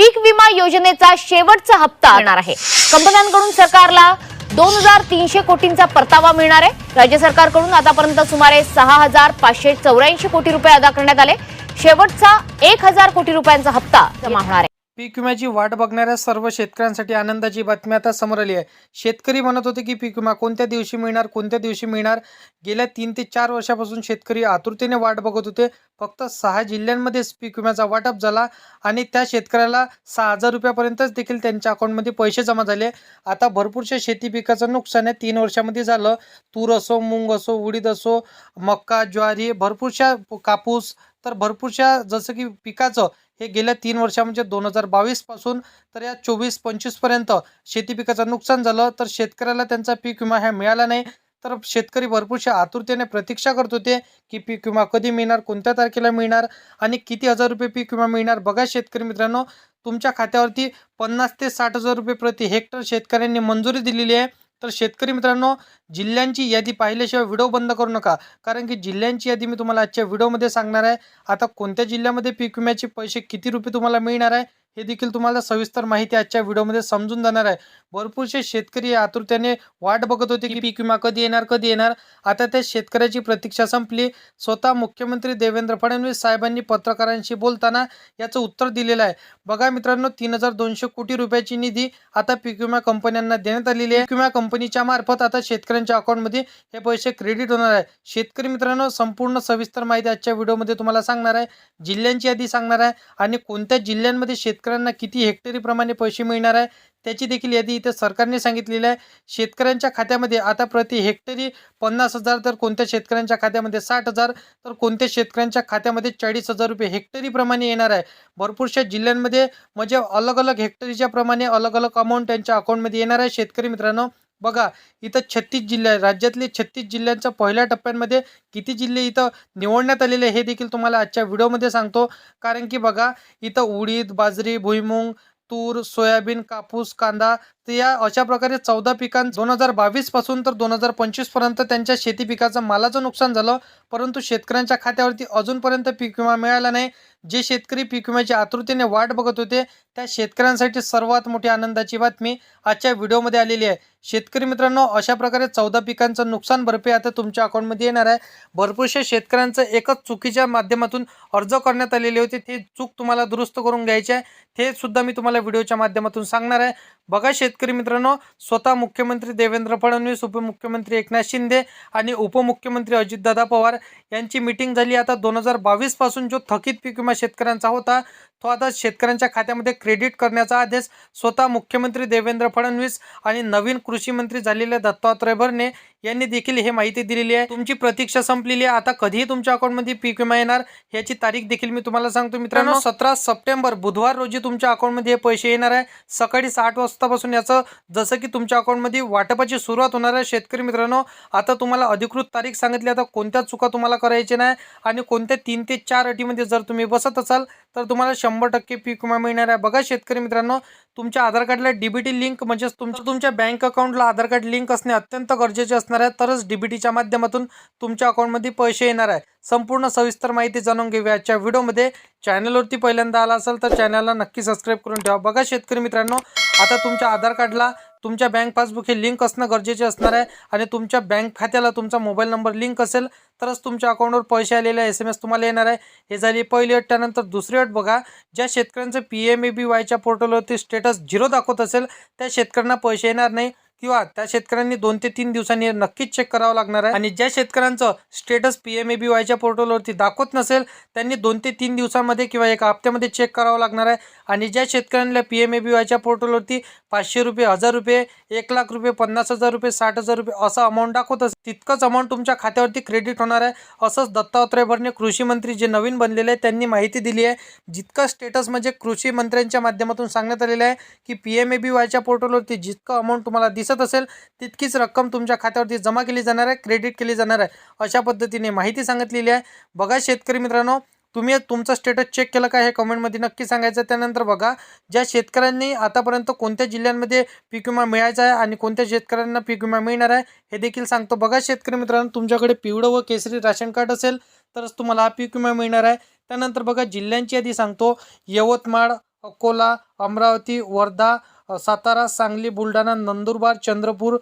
पीक विमा योजनेचा शेवटचा हप्ता येणार आहे. कंपन्यांकडून सरकारला दोन हजार तीनशे कोटींचा परतावा मिळणार आहे. राज्य सरकारकडून आतापर्यंत सुमारे सहा हजार पाचशे चौऱ्याऐंशी कोटी रुपये अदा करण्यात आले. शेवटचा एक हजार कोटी रुपयांचा हप्ता जमा होणार आहे. पीक विम्याची वाट बघणाऱ्या सर्व शेतकऱ्यांसाठी आनंदाची बातमी आता समोर आली आहे. शेतकरी म्हणत होते की पीक विमा कोणत्या दिवशी मिळणार कोणत्या दिवशी मिळणार? गेल्या तीन ते चार वर्षापासून शेतकरी आतुरतेने वाट बघत होते. फक्त सहा जिल्ह्यांमध्येच पीक विम्याचा वाटप झाला आणि त्या शेतकऱ्याला सहा हजार रुपयापर्यंतच देखील त्यांच्या अकाउंटमध्ये पैसे जमा झाले. आता भरपूरशा शेती पिकाचं नुकसान आहे. तीन वर्षामध्ये झालं. तूर असो मूंग असो उडीद असो मक्का ज्वारी भरपूरशा कापूस तर भरपूरशा जसं की पिकाचं हे गेल्या तीन वर्षा म्हणजे दोन हजार बावीसपासून तर या चोवीस पंचवीसपर्यंत शेती पिकाचं नुकसान झालं. तर शेतकऱ्याला त्यांचा पीक विमा ह्या मिळाला नाही. तर शेतकरी भरपूरशा आतुरतेने प्रतीक्षा करत होते की पीक विमा कधी मिळणार कोणत्या तारखेला मिळणार आणि किती हजार रुपये पीक विमा मिळणार. बघा शेतकरी मित्रांनो तुमच्या खात्यावरती पन्नास ते साठ हजार रुपये प्रति हेक्टर शेतकऱ्यांनी मंजुरी दिलेली आहे. तर शेतकरी मित्रांनो जिल्ह्यांची यादी पाहिल्याशिवाय व्हिडिओ बंद करू नका. कारण की जिल्ह्यांची यादी मी तुम्हाला आजच्या व्हिडिओमध्ये सांगणार आहे. आता कोणत्या जिल्ह्यामध्ये पीक विम्याचे पैसे किती रुपये तुम्हाला मिळणार आहे? हे देखील तुम्हाला सविस्तर माहिती आजच्या व्हिडिओमध्ये समजून जाणार आहे. भरपूरसे शेतकरी आतुरतेने वाट बघत होते की पीक विमा कधी येणार कधी येणार. आता त्या शेतकऱ्याची प्रतीक्षा संपली. स्वतः मुख्यमंत्री देवेंद्र फडणवीस साहेबांनी पत्रकारांशी बोलताना याचं उत्तर दिलेलं आहे. बघा मित्रांनो तीन हजार दोनशे कोटी रुपयाची निधी आता पीक विमा कंपन्यांना देण्यात आलेली आहे. पीक विमा कंपनीच्या मार्फत आता शेतकऱ्यांच्या अकाउंटमध्ये हे पैसे क्रेडिट होणार आहे. शेतकरी मित्रांनो संपूर्ण सविस्तर माहिती आजच्या व्हिडिओमध्ये तुम्हाला सांगणार आहे. जिल्ह्यांची यादी सांगणार आहे. आणि कोणत्या जिल्ह्यांमध्ये शेतकऱ्यांना किती हेक्टरीप्रमाणे पैसे मिळणार आहे त्याची देखील यादी इथं सरकारने सांगितलेली आहे. शेतकऱ्यांच्या खात्यामध्ये आता प्रति हेक्टरी पन्नास हजार तर कोणत्या शेतकऱ्यांच्या खात्यामध्ये साठ हजार तर कोणत्या शेतकऱ्यांच्या खात्यामध्ये चाळीस हजार रुपये हेक्टरीप्रमाणे येणार आहे. भरपूरशा जिल्ह्यांमध्ये म्हणजे अलग अलग हेक्टरीच्या प्रमाणे अलग अलग अमाऊंट त्यांच्या अकाउंटमध्ये येणार आहे. शेतकरी मित्रांनो बघा इथं छत्तीस जिल्हे राज्यातले छत्तीस जिल्ह्यांच्या पहिल्या टप्प्यांमध्ये किती जिल्हे इथं निवडण्यात आलेले आहे हे देखील तुम्हाला आजच्या व्हिडिओमध्ये सांगतो. कारण की बघा इथं उडीद बाजरी भुईमुंग तूर सोयाबीन कापूस कांदा तर या अशा प्रकारे चौदा पिकां दोन हजार बावीसपासून तर दोन हजार पंचवीसपर्यंत त्यांच्या शेती पिकाचं मालाचं नुकसान झालं. परंतु शेतकऱ्यांच्या खात्यावरती अजूनपर्यंत पीक विमा मिळाला नाही. जे शेतकरी पीक विम्याची आतुरतेने वाट बघत होते त्या शेतकऱ्यांसाठी सर्वात मोठी आनंदाची बातमी आजच्या व्हिडिओमध्ये आलेली आहे. शेतकरी मित्रांनो अशा प्रकारे चौदा पिकांचं नुकसान भरपाई आता तुमच्या अकाउंटमध्ये येणार आहे. भरपूरशा शेतकऱ्यांचं एकच चुकीच्या माध्यमातून अर्ज करण्यात आलेले होते. ते चूक तुम्हाला दुरुस्त करून घ्यायची आहे. ते सुद्धा मी तुम्हाला व्हिडिओच्या माध्यमातून सांगणार आहे. बघा शेतकरी मित्रांनो स्वतः मुख्यमंत्री देवेंद्र फडणवीस उपमुख्यमंत्री एकनाथ शिंदे आणि उपमुख्यमंत्री अजितदादा पवार यांची मिटिंग झाली. आता दोन हजार बावीसपासून जो थकीत पीक विमा शेतकऱ्यांचा होता तो आता शेतकऱ्यांच्या खात्यामध्ये क्रेडिट करण्याचा आदेश स्वतः मुख्यमंत्री देवेंद्र फडणवीस आणि नवीन कृषी मंत्री झालेले दत्तात्रय भरणे यांनी देखील हे माहिती दिलेली आहे. तुमची प्रतीक्षा संपलेली आहे. आता कधीही तुमच्या अकाउंटमध्ये पीक विमा येणार याची तारीख देखील मी तुम्हाला सांगतो मित्रांनो. सतरा सप्टेंबर बुधवार रोजी तुमच्या अकाउंटमध्ये हे पैसे येणार आहे. सकाळी साठ आजपासून याचं जसं की तुमच्या अकाउंटमध्ये वाटपाची सुरुवात होणार आहे. शेतकरी मित्रांनो आता तुम्हाला अधिकृत तारीख सांगितली. आता कोणत्या चुका तुम्हाला करायची नाही आणि कोणत्या तीन ते चार अटीमध्ये जर तुम्ही बसत असाल तर तुम्हाला शंभर टक्के पीक विमा मिळणार आहे. बघा शेतकरी मित्रांनो तुमच्या आधार कार्डला डीबीटी लिंक म्हणजेच तुमच्या तुमच्या बँक अकाउंटला आधार कार्ड लिंक असणे अत्यंत गरजेचे असणार आहे. तरच डीबीटीच्या माध्यमातून तुमच्या अकाउंटमध्ये पैसे येणार आहे. संपूर्ण सविस्तर माहिती जाणून घेऊया आजच्या व्हिडिओमध्ये. चॅनलवरती पहिल्यांदा आला असेल तर चॅनलला नक्की सबस्क्राईब करून ठेवा. बघा शेतकरी मित्रांनो आता तुमच्या आधार कार्डला तुमच्या बँक पासबुक हे लिंक असणं गरजेचे असणार आहे आणि तुमच्या बँक खात्याला तुमचा मोबाईल नंबर लिंक असेल तरच तुमच्या अकाउंटवर पैसे आलेले एस एम एस तुम्हाला येणार आहे. हे झाली पहिली अट त्यानंतर दुसरी अट बघा. ज्या शेतकऱ्यांचं पी एम ए बी वायच्या पोर्टलवरती स्टेटस झिरो दाखवत असेल त्या शेतकऱ्यांना पैसे येणार नाही. किंवा त्या शेतकऱ्यांनी दोन ते तीन दिवसांनी नक्कीच चेक करावं लागणार आहे. आणि ज्या शेतकऱ्यांचं status P M A B वायच्या पोर्टलवरती दाखवत नसेल त्यांनी दोन ते तीन दिवसांमध्ये किंवा एका हप्त्यामध्ये चेक करावं लागणार आहे. आणि ज्या शेतकऱ्यांना पी एम ए बी वायच्या पोर्टलवरती पाचशे रुपये हजार रुपये एक लाख रुपये पन्नास हजार रुपये साठ हजार रुपये असं अमाऊंट दाखवत असेल तितकंच अमाऊंट तुमच्या खात्यावरती क्रेडिट होणार आहे. असंच दत्तात्रय भरणे कृषी मंत्री जे नवीन बनलेले आहेत त्यांनी माहिती दिली आहे. जितकं स्टेटस म्हणजे कृषी मंत्र्यांच्या माध्यमातून सांगण्यात आलेलं आहे की पी एम ए बी वायच्या पोर्टलवरती जितकं अमाऊंट तुम्हाला दिसत असेल तितकीच रक्कम तुमच्या खात्यावरती जमा केली जाणार आहे क्रेडिट केली जाणार आहे. अशा पद्धतीने माहिती सांगितलेली आहे. बघा शेतकरी मित्रांनो तुम्ही तुमचं स्टेटस चेक केलं का हे कमेंटमध्ये नक्की सांगायचं. त्यानंतर बघा ज्या शेतकऱ्यांनी आतापर्यंत कोणत्या जिल्ह्यांमध्ये पीक विमा मिळायचा आहे आणि कोणत्या शेतकऱ्यांना पीक विमा मिळणार आहे हे देखील सांगतो. बघा शेतकरी मित्रांनो तुमच्याकडे पिवळं व केसरी राशन कार्ड असेल तरच तुम्हाला हा पीक विमा मिळणार आहे. त्यानंतर बघा जिल्ह्यांची यादी सांगतो. यवतमाळ अकोला अमरावती वर्धा सातारा सांगली बुलढाणा नंदुरबार चंद्रपूर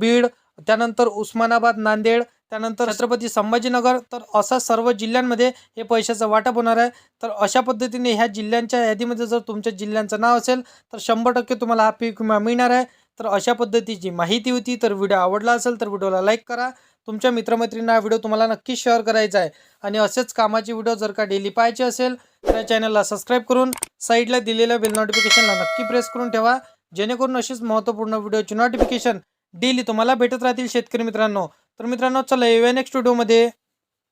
बीड त्यानंतर उस्मानाबाद नांदेड त्यानंतर छत्रपती संभाजीनगर. तर असा सर्व जिल्ह्यांमध्ये हे पैशाचं वाटप होणार आहे. तर अशा पद्धतीने ह्या जिल्ह्यांच्या यादीमध्ये जर तुमच्या जिल्ह्यांचं नाव असेल तर शंभर टक्के तुम्हाला हा पीक विमा मिळणार आहे. तर अशा पद्धतीची माहिती होती तर व्हिडिओ आवडला असेल तर व्हिडिओला लाईक करा. तुमच्या मित्रमैत्रिणींना हा व्हिडिओ तुम्हाला नक्की शेअर करायचा आहे. आणि असेच कामाचे व्हिडिओ जर का डेली पाहायचे असेल तर चॅनलला सबस्क्राईब करून साईडला दिलेल्या बेल नोटिफिकेशनला नक्की प्रेस करून ठेवा. जेणेकरून अशीच महत्त्वपूर्ण व्हिडिओची नोटिफिकेशन डेली तुम्हाला भेटत राहतील शेतकरी मित्रांनो. तर मित्रांनो चला येऊया नेक्स्ट व्हिडिओमध्ये